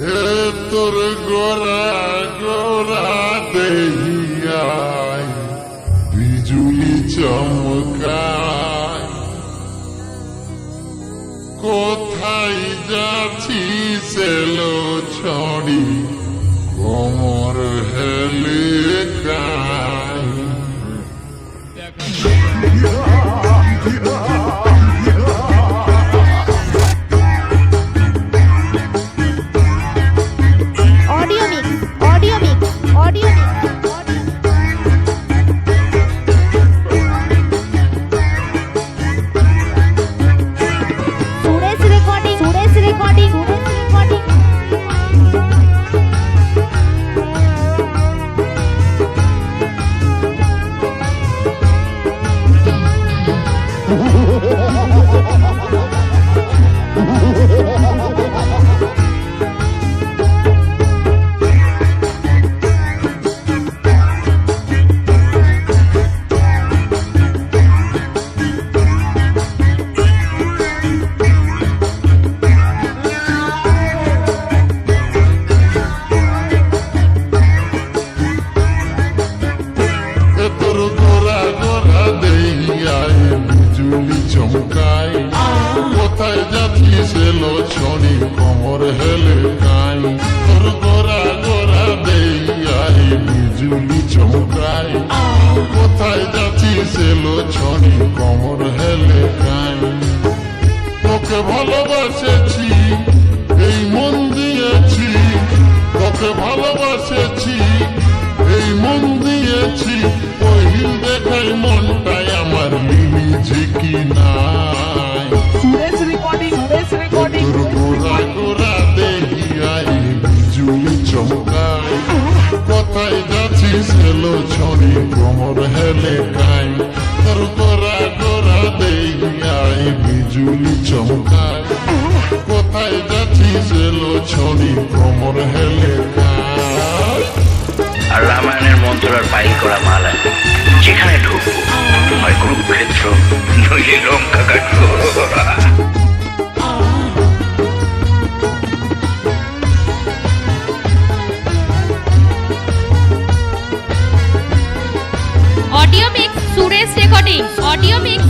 এ তোর গোরা গোরা দেহিয়ায় বিজুলি চমকায়। কোথায় যাচ্ছি সেলো ছড়ি? কোমর হেলে কায়। তোকে ভালোবাসেছি এই মন দিয়েছি। তোকে ভালোবাসেছি এই মন দিয়েছি। ওই দেখাই মনটাই আমার গোরা দেহিয়াই বিজুলি চমকাই। কোথায় যাচ্ছিস হেলো ছড়ি কোমর হেলে আর রামায়ণের মন্ত্রার বাইল করা মালা যেখানে ঢুকবো হয় কুরুক্ষেত্র নইলে লঙ্কা কাটবো audio mix Suresh recording audio mix.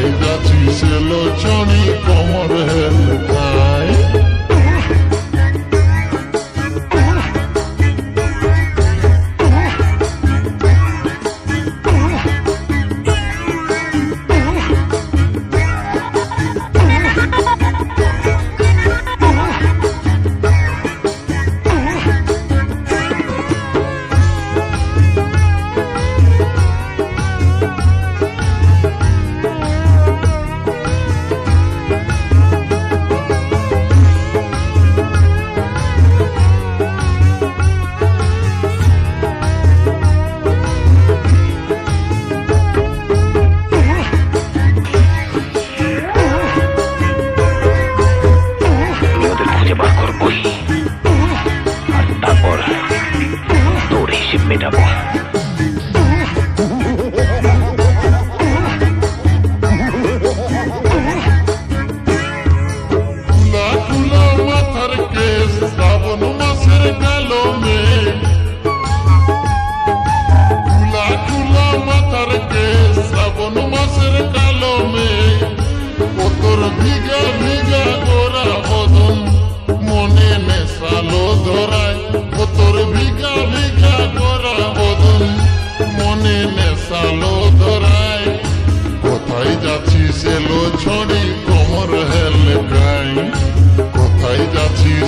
কোথায় যাচ্ছি সেলো ছড়ি কোমর হেল ওদের খুঁজে বার করবই। আর তারপর তোর হিসেব মেটাবো।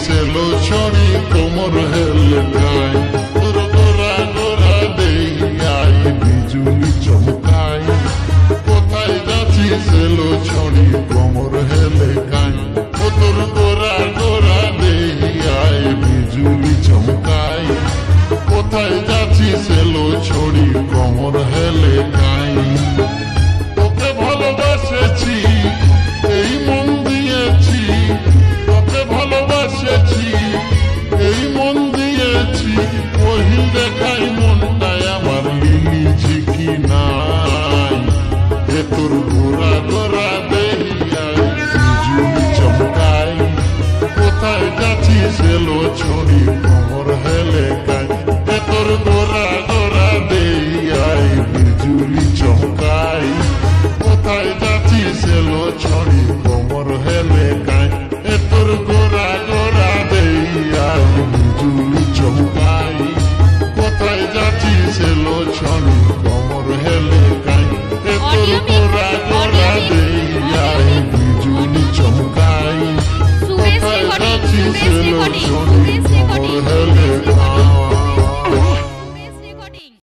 ছড়ি কোমর হেলে গাই তোর গোরা গোরা দেই আই বিজুলি চমকাই কোথায় যাচ্ছিস এলো ছড়ি কোমর হেলে গাই ও তোর গোরা গোরা দেই আই বিজুলি চমকাই কোথায় যাচ্ছিস এলো ছড়ি কোমর হেলে গেছিল ছড়ি মোর হেলে গায় তোর গোরা গোরা দেইয়াই বিজুলি চমকাই। কোথায় যাচ্ছি সেলো ছড়ি